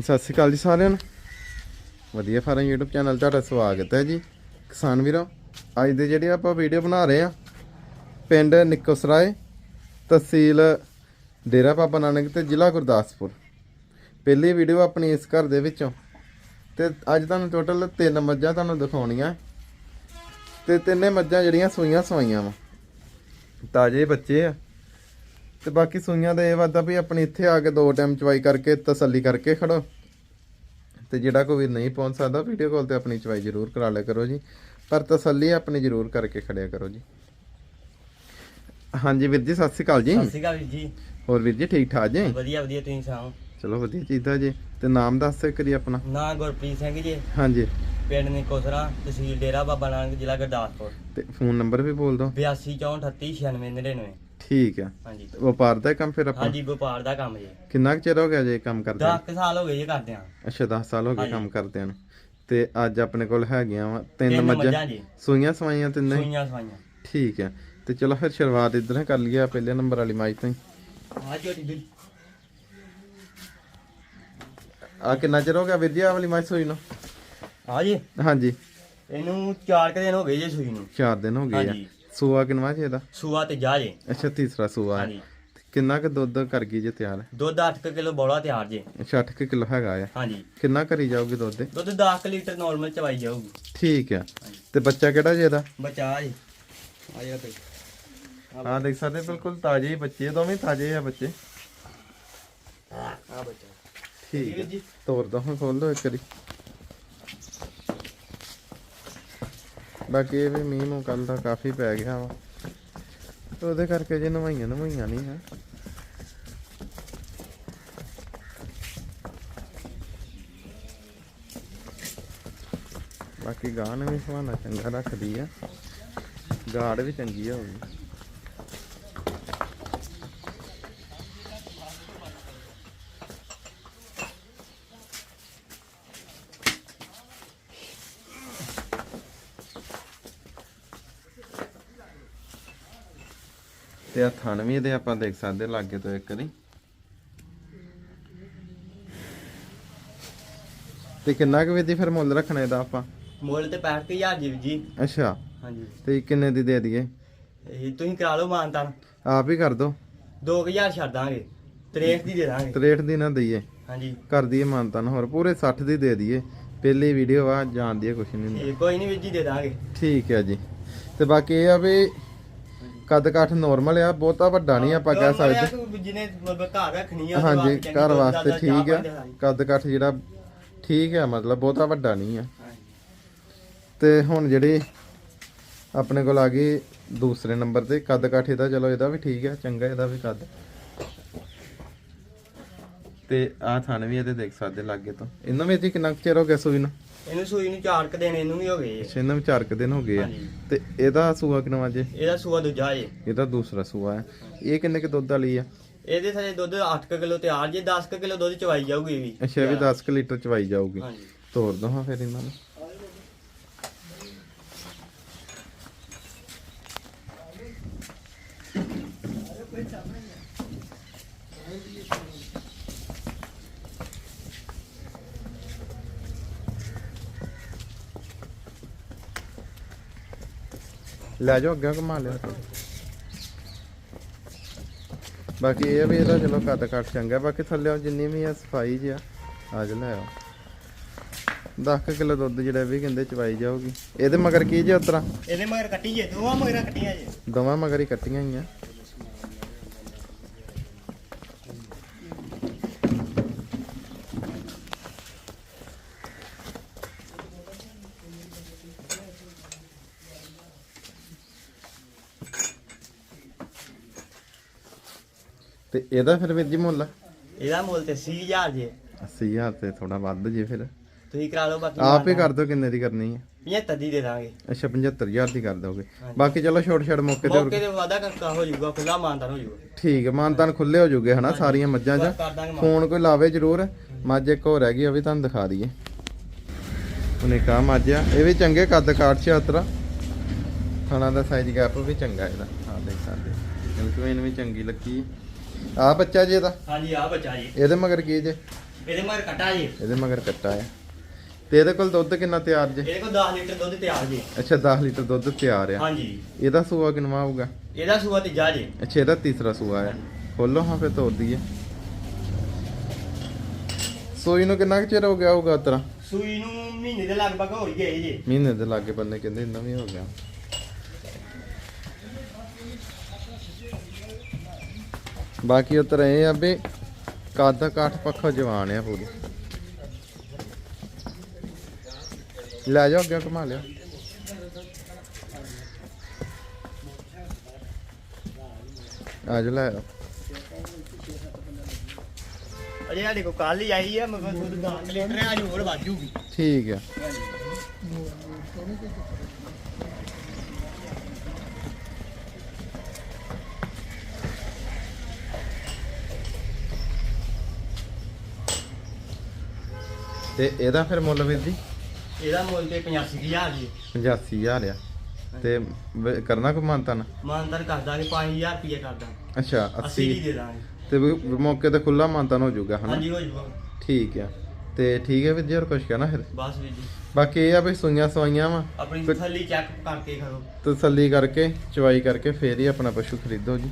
ਸਤਿ ਸ਼੍ਰੀ ਅਕਾਲ ਜੀ ਸਾਰਿਆਂ ਨੂੰ। ਵਧੀਆ ਫਾਰਮ YouTube ਚੈਨਲ ਤੁਹਾਡਾ ਸਵਾਗਤ ਹੈ ਜੀ। ਕਿਸਾਨ ਵੀਰੋ, ਅੱਜ ਦੇ ਜਿਹੜੇ ਆਪਾਂ ਵੀਡੀਓ ਬਣਾ ਰਹੇ ਆ ਪਿੰਡ ਨਿੱਕੋਸਰਾਏ, ਤਹਿਸੀਲ ਡੇਰਾ ਬਾਬਾ ਨਾਨਕ ਤੇ ਜ਼ਿਲ੍ਹਾ ਗੁਰਦਾਸਪੁਰ। ਪਹਿਲੀ ਵੀਡੀਓ ਆਪਣੀ ਇਸ ਘਰ ਦੇ ਵਿੱਚੋਂ। ਤੇ ਅੱਜ ਤੁਹਾਨੂੰ ਟੋਟਲ ਤਿੰਨ ਮੱਝਾਂ ਤੁਹਾਨੂੰ ਦਿਖਾਉਣੀਆਂ। ਤੇ ਤਿੰਨੇ ਮੱਝਾਂ ਜਿਹੜੀਆਂ ਸੂਈਆਂ ਸਵਾਈਆਂ ਵਾ। ਤਾਜੇ ਬੱਚੇ ਆ। ਤੇ ਬਾਕੀ ਸੂਈਆਂ ਦਾ ਇਹ ਵਾਦਾ ਵੀ ਆਪਣੀ ਇੱਥੇ ਆ ਕੇ ਦੋ ਟਾਈਮ ਚਵਾਈ ਕਰਕੇ ਤਸੱਲੀ ਕਰਕੇ ਖੜੋ। ਤੇ ਜਿਹੜਾ ਕੋਈ ਨਹੀਂ ਪਹੁੰਚ ਸਕਦਾ ਵੀਡੀਓ ਕਾਲ ਤੇ ਆਪਣੀ ਚਵਾਈ ਜ਼ਰੂਰ ਕਰਾ ਲਿਆ ਕਰੋ ਜੀ। ਪਰ ਤਸੱਲੀ ਆਪਣੀ ਜ਼ਰੂਰ ਕਰਕੇ ਖੜਿਆ ਕਰੋ ਜੀ। ਹਾਂਜੀ ਵੀਰ ਜੀ ਸਤਿ ਸ਼੍ਰੀ ਅਕਾਲ ਜੀ। ਸਤਿ ਸ਼੍ਰੀ ਅਕਾਲ ਵੀਰ ਜੀ। ਹੋਰ ਵੀਰ ਜੀ ਠੀਕ ਠਾਕ ਜੀ? ਵਧੀਆ ਵਧੀਆ ਤੁਸੀਂ ਸੁਣਾਓ? ਚਲੋ ਵਧੀਆ ਚੀਜ਼ਾਂ ਜੀ। ਤੇ ਨਾਮ ਦੱਸ ਦਿਓ ਕਰੀ ਆਪਣਾ। ਨਾਂ ਗੁਰਪ੍ਰੀਤ ਸਿੰਘ ਜੀ। ਹਾਂਜੀ। ਪਿੰਡ ਨਿਕੋਸਰਾ ਤਹਿਸੀਲ ਡੇਰਾ ਬਾਬਾ ਨਾਨਕ ਜ਼ਿਲ੍ਹਾ ਗੁਰਦਾਸਪੁਰ। ਤੇ ਫੋਨ ਨੰਬਰ ਵੀ ਬੋਲ ਦਿਓ। 8264389699 ਠੀਕ ਆ ਹਾਂਜੀ। ਵਪਾਰ ਦਾ ਕੰਮ ਫਿਰ ਆਪਾਂ? ਹਾਂਜੀ ਵਪਾਰ ਦਾ ਕੰਮ ਜੀ। ਕਿੰਨਾ ਕੁ ਚਿਰ ਹੋ ਗਿਆ ਜੇ ਕੰਮ ਕਰਦੇ 10 ਸਾਲ ਹੋ ਗਏ ਜੀ ਕਰਦੇ ਆ ਅੱਛਾ 10 ਸਾਲ ਹੋ ਗਏ। ਕੰਮ ਕਰਦਿਆਂ ਨੂੰ। ਤੇ ਅੱਜ ਆਪਣੇ ਕੋਲ ਹੈਗੀਆਂ ਵਾ ਤਿੰਨ ਮੱਝਾਂ। ਜੀ। ਸੂਈਆਂ ਸਵਾਈਆਂ ਤਿੰਨੇ? ਸੂਈਆਂ ਸਵਾਈਆਂ। ਠੀਕ ਹੈ। ਤੇ ਚਲੋ ਫਿਰ ਸ਼ੁਰੂਆਤ ਇਧਰ ਹੀ ਕਰ ਲਈਏ ਪਹਿਲੇ ਨੰਬਰ ਵਾਲੀ ਮਾਈ ਤੋਂ ਆ ਝੋਟੀ ਦੀ ਆ ਕਿੰਨਾ ਚਿਰ ਹੋ ਗਿਆ ਵੀਰ ਜੀ ਆ ਵਾਲੀ ਮਾਈ ਸੂਈ ਨੂੰ? ਆ ਜੀ। ਹਾਂਜੀ। ਇਹਨੂੰ 4 ਦਿਨ ਹੋ ਗਏ ਜੀ ਸੂਈ ਨੂੰ। 4 ਦਿਨ ਹੋ ਗਏ ਆ। ਸੂਆ ਕਿੰਨਵਾ ਜੀ ਇਹਦਾ? ਸੂਆ ਤੇ ਜਾ ਜੇ। ਅੱਛਾ ਤੀਸਰਾ ਸੂਆ। ਹੈ ਹਾਂਜੀ। ਤੇ ਕਿੰਨਾ ਕੁ ਦੁੱਧ ਕਰ ਗਈ ਜੇ ਤਿਆਰ? ਦੁੱਧ 8 ਕਿਲੋ ਬੋਲਾ ਤਿਆਰ ਜੇ। ਅੱਛਾ 8 ਕਿਲੋ ਹੈਗਾ ਆ। ਹਾਂਜੀ। ਕਿੰਨਾ ਕਰੀ ਜਾਊਗੀ ਦੁੱਧ ਦੇ ਦੁੱਧ 10 ਲੀਟਰ ਨਾਰਮਲ ਚਵਾਈ ਜਾਊਗੀ। ਠੀਕ ਆ। ਤੇ ਬੱਚਾ ਕਿਹੜਾ ਜੀ ਇਹਦਾ? ਬਚਾ ਜੀ। ਆ ਜਾ ਕੋਈ। ਹਾਂ ਦੇਖ ਸਕਦੇ ਬਿਲਕੁਲ ਤਾਜ਼ੇ ਹੀ ਬੱਚੇ ਦੋਵੇਂ ਤਾਜ਼ੇ ਆ ਬੱਚੇ। ਆ ਬਚਾ। ਠੀਕ ਹੈ ਜੀ। ਤੋਰ ਦੋ ਹੁਣ ਖੋਲ ਦੋ ਇੱਕ ਵਾਰੀ। ਬਾਕੀ ਇਹ ਵੀ ਮੀਂਹ ਨੂੰ ਕੱਲ ਦਾ ਕਾਫੀ ਪੈ ਗਿਆ ਵਾ। ਉਹਦੇ ਕਰਕੇ ਜੇ ਨਵਾਈਆਂ ਨਵਾਈਆਂ ਨਹੀਂ ਹੈ ਬਾਕੀ ਗਾਂ ਨੇ ਵੀ ਸੁਹਾਣਾ ਚੰਗਾ ਰੱਖਦੀ ਆ। ਗਾੜ ਵੀ ਚੰਗੀ ਆ ਹੋਊਗੀ ਤੇ ਆ ਥਣ ਵੀ ਇਹਦੇ ਆਪਾਂ ਦੇਖ ਸਕਦੇ ਲਾਗੇ ਤੋਂ ਇੱਕ ਵਾਰੀ ਤੇ ਕਿੰਨਾ ਕੁ ਦੀ ਫਿਰ ਮੁੱਲ ਰੱਖਣਾ ਇਹਦਾ ਆਪਾਂ? ਮੁੱਲ ਤੇ 65000 ਜੀ ਜੀ। ਅੱਛਾ। ਹਾਂਜੀ। ਤੇ ਕਿੰਨੇ ਦੀ ਦੇ ਦਈਏ? ਇਹ ਤੁਸੀਂ ਕਰਾ ਲਓ ਮਾਨਤਾਨ। ਆਪ ਹੀ ਕਰ ਦੋ। 2000 ਛੱਡ ਦਾਂਗੇ। 63 ਦੀ ਦੇ ਦਾਂਗੇ। 63 ਦੀ ਨਾ ਦਈਏ। ਹਾਂਜੀ। ਕਰ ਦਈਏ ਮਾਨਤਨ ਹੋਰ ਪੂਰੇ 60 ਦੀ ਦੇ ਦਈਏ। ਪਹਿਲੀ ਵੀਡੀਓ ਆ ਜਾਣਦੀ ਹੈ ਕੁਛ ਨਹੀਂ ਕੋਈ ਨਹੀਂ ਵੀਰ ਜੀ ਦੇ ਦਾਂਗੇ। ਠੀਕ ਹੈ ਜੀ। ਤੇ ਬਾਕੀ ਇਹ ਆ ਵੀ ਕੱਦ ਕਾਠ ਨਾਰਮਲ ਆ ਬਹੁਤਾ ਵੱਡਾ ਨਹੀਂ ਆਪਾਂ ਕਹਿ ਸਕਦੇ। ਜਿਹਨੇ ਮਤਲਬ ਘਰ ਰੱਖਣੀ ਆ ਹਾਂਜੀ ਘਰ ਵਾਸਤੇ ਠੀਕ ਆ। ਕੱਦ ਕਾਠ ਜਿਹੜਾ ਠੀਕ ਆ ਮਤਲਬ ਬਹੁਤਾ ਵੱਡਾ ਨਹੀਂ ਆ। ਤੇ ਹੁਣ ਜਿਹੜੀ ਆਪਣੇ ਕੋਲ ਆ ਗਈ ਦੂਸਰੇ ਨੰਬਰ ਤੇ ਕੱਦ ਕਾਠ ਇਹਦਾ ਚਲੋ ਇਹਦਾ ਵੀ ਠੀਕ ਆ ਚੰਗਾ ਇਹਦਾ ਵੀ ਕੱਦ। ਤੇ ਆਹ ਥਣ ਵੀ ਇਹਦੇ ਦੇਖ ਸਕਦੇ ਲਾਗੇ ਤੋਂ। ਇਹਨਾਂ ਵਿੱਚ ਕਿੰਨਾ ਕੁ ਚਿਰ ਹੋ ਗਿਆ ਸੂਈ ਨੂੰ? ਇਹਨੂੰ ਸੂਈ ਨੂੰ ਚਾਰ ਕ ਦਿਨ ਇਹਨੂੰ ਵੀ ਹੋ ਗਏ ਅੱਛਾ, ਇਹਨਾਂ ਵਿੱਚ ਚਾਰ ਕੁ ਦਿਨ ਹੋ ਗਏ ਆ। ਹਾਂਜੀ। ਤੇ ਇਹਦਾ ਸੂਆ ਕਿੰਨਾ ਜੇ? ਇਹਦਾ ਸੂਆ ਦੂਜਾ ਜੇ। ਇਹਦਾ ਦੂਸਰਾ ਸੂਆ ਹੈ। ਇਹ ਕਿੰਨੇ ਕੁ ਦੁੱਧ ਵਾਲੀ ਆ? ਇਹਦੇ ਸਾਰੇ ਦੁੱਧ 8 ਕਿਲੋ ਤਿਆਰ ਜੇ 10 ਕਿਲੋ ਦੁੱਧ ਚਵਾਈ ਜਾਊਗੀ ਇਹ ਵੀ। ਅੱਛਾ ਇਹ ਵੀ 10 ਕੁ ਲੀਟਰ ਚਵਾਈ ਜਾਊਗੀ। ਹਾਂਜੀ। ਤੋੜ ਦੋ ਹਾਂ ਫਿਰ ਇਹਨਾਂ ਨੂੰ। ਲੈ ਜਾਓ ਅੱਗੇ ਘੁਮਾ ਲਿਆ। ਬਾਕੀ ਇਹ ਵੀ ਇਹਦਾ ਚਲੋ ਕੱਦ ਕੱਟ ਚੰਗਾ ਬਾਕੀ ਥੱਲੇ ਜਿੰਨੀ ਵੀ ਆ ਸਫ਼ਾਈ ਜਿਆ ਆ ਜਾ ਲੈ ਆਓ। 10 ਕਿਲੋ ਦੁੱਧ ਜਿਹੜਾ ਵੀ ਕਹਿੰਦੇ ਚਵਾਈ ਜਾਊਗੀ। ਇਹਦੇ ਮਗਰ ਕੀ ਜੇ ਉਤਰਾ? ਇਹਦੇ ਮਗਰ ਕੱਟੀ ਜੇ ਦੋਵਾਂ ਮਗਰ ਕੱਟੀਆਂ ਜੇ। ਦੋਵਾਂ ਮਗਰ ਹੀ ਕੱਟੀਆਂ ਹੀ ਆ ਤੇ ਇਹਦਾ ਫਿਰ ਵੀਰ ਜੀ ਮੁੱਲ? ਇਹਦਾ ਮੁੱਲ ਤੇ 80000 ਜੇ। 80000 ਤੇ ਥੋੜਾ ਵੱਧ ਜੇ ਫਿਰ। ਤੁਸੀਂ ਕਰਾ ਲਓ ਬਾਕੀ ਆਪ ਹੀ ਕਰ ਦਿਓ ਕਿੰਨੇ ਦੀ ਕਰਨੀ ਹੈ। 75 ਦੀ ਦੇ ਦਾਂਗੇ। ਅੱਛਾ 75000 ਦੀ ਕਰ ਦੋਗੇ। ਬਾਕੀ ਚਲੋ ਛੋਟ ਛੋਟ ਮੌਕੇ ਤੇ ਮੌਕੇ ਤੇ ਵਾਦਾ ਕਰਤਾ ਹੋ ਜਾਊਗਾ ਖੁੱਲਾ ਮਾਨਦਾਰ ਹੋ ਜਾਊਗਾ। ਠੀਕ ਹੈ ਮਾਨਤਾਨ ਖੁੱਲੇ ਹੋ ਜੂਗੇ ਹਨਾ ਸਾਰੀਆਂ ਮੱਝਾਂ ਮਾਨ- ਫੋਨ ਕੋਈ ਲਾਵੇ ਜਰੂਰ ਮੱਝ ਇੱਕ ਹੋਰ ਹੈਗੀ ਉਹ ਵੀ ਤੁਹਾਨੂੰ ਦਿਖਾ ਦਈਏ। ਉਹਨੇ ਕਹਾ ਮੱਝ ਇਹ ਵੀ ਚੰਗੇ ਕੱਦ ਕਾਠ ਚ ਉਤਰਾ। ਥਣਾ ਦਾ ਸਾਈਜ਼ ਗੈਪ ਵੀ ਚੰਗਾ ਇਹਦਾ। ਆ ਦੇਖ ਸਕਦੇ ਇਨਕੁਇਨ ਵੀ ਚੰਗੀ ਲੱਗੀ। ਆ ਬੱਚਾ ਜੀ ਇਹਦਾ? ਹਾਂਜੀ ਆ ਬੱਚਾ ਜੀ। ਇਹਦੇ ਮਗਰ ਕੀ ਜੇ? ਇਹਦੇ ਮਗਰ ਕੱਟਾ ਜੀ। ਇਹਦੇ ਮਗਰ ਕੱਟਾ ਆ ਤੇ ਇਹਦੇ ਕੋਲ ਦੁੱਧ ਕਿੰਨਾ ਤਿਆਰ ਜੇ? ਇਹਦੇ ਕੋਲ 10 ਲੀਟਰ ਦੁੱਧ ਤਿਆਰ ਜੀ। ਅੱਛਾ 10 ਲੀਟਰ ਦੁੱਧ ਤਿਆਰ ਆ। ਹਾਂਜੀ। ਇਹਦਾ ਸੂਆ ਕਿੰਨਾ ਹੋਊਗਾ ਇਹਦਾ ਸੂਆ ਤੀਜਾ ਜੀ। ਅੱਛਾ ਇਹਦਾ ਤੀਸਰਾ ਸੂਆ ਆ। ਖੋਲੋ ਹਾਂ ਫਿਰ ਤੋੜ ਦਈਏ। ਸੂਈ ਨੂੰ ਕਿੰਨਾ ਕੁ ਚਿਰ ਹੋ ਗਿਆ ਹੋਊਗਾ ਤੇਰਾ ਸੂਈ ਨੂੰ ਮਹੀਨੇ ਦੇ ਲਗਭਗ ਹੋ ਹੀ ਗਏ ਜੀ। ਮਹੀਨੇ ਦੇ ਲਾਗੇ ਬੰਨੇ ਕਹਿੰਦੇ ਇੰਨਾ ਵੀ ਹੋ ਗਿਆ। ਬਾਕੀ ਉਤਰ ਇਹ ਆ ਵੀ ਕੱਦ ਕਾਠ ਪੱਖੋਂ ਜਵਾਨ ਆ ਪੂਰੀ। ਲੈ ਜਾਓ ਅੱਗੇ ਘੁਮਾ ਲਿਆ ਆ ਜਾ ਲੈ ਆਓ। ਅਜੇ ਸਾਡੇ ਕੋਲ ਕੱਲ ਹੀ ਆਈ ਆ ਮਗਰ ਦੁੱਧ 10 ਲੀਟਰ ਹੈ ਅੱਜ ਹੋਰ ਵਾਜੂਗੀ ਠੀਕ ਆ। ਤੇ ਇਹਦਾ ਫਿਰ ਮੁੱਲ ਵੀਰ ਜੀ? ਇਹਦਾ ਮੁੱਲ ਤੇ 85000 ਜੀ। 85000 ਆ। ਤੇ ਵ- ਕਰਨਾ ਕੋਈ ਮਾਨਤਨ? ਮਾਨਦਾਰ ਕਰ ਦਾਂਗੇ 5000 ਰੁਪਏ ਕਰ ਦਾਂਗੇ। ਅੱਛਾ 80 ਦੀ 80 ਦੇ ਦਾਂਗੇ। ਤੇ ਵੀ ਮੌਕੇ ਤੇ ਖੁੱਲਾ ਮਾਨਤਨ ਹੋ ਜਾਊਗਾ ਹਨਾ? ਹਾਂਜੀ ਹੋ ਜੂਗਾ ਠੀਕ ਆ। ਤੇ ਠੀਕ ਹੈ ਵੀਰ ਜੀ ਹੋਰ ਕੁਝ ਕਹਿਣਾ ਫਿਰ? ਬਸ ਵੀਰ ਜੀ। ਬਾਕੀ ਇਹ ਆ ਵੀ ਸੂਈਆਂ ਸਵਾਈਆਂ ਵਾ। ਆਪਣੀ ਥੱਲੀ ਚੈੱਕ ਕਰਕੇ ਕਰੋ। ਤਸੱਲੀ ਕਰਕੇ ਚਵਾਈ ਕਰਕੇ ਫੇਰ ਹੀ ਆਪਣਾ ਪਸ਼ੂ ਖਰੀਦੋ ਜੀ।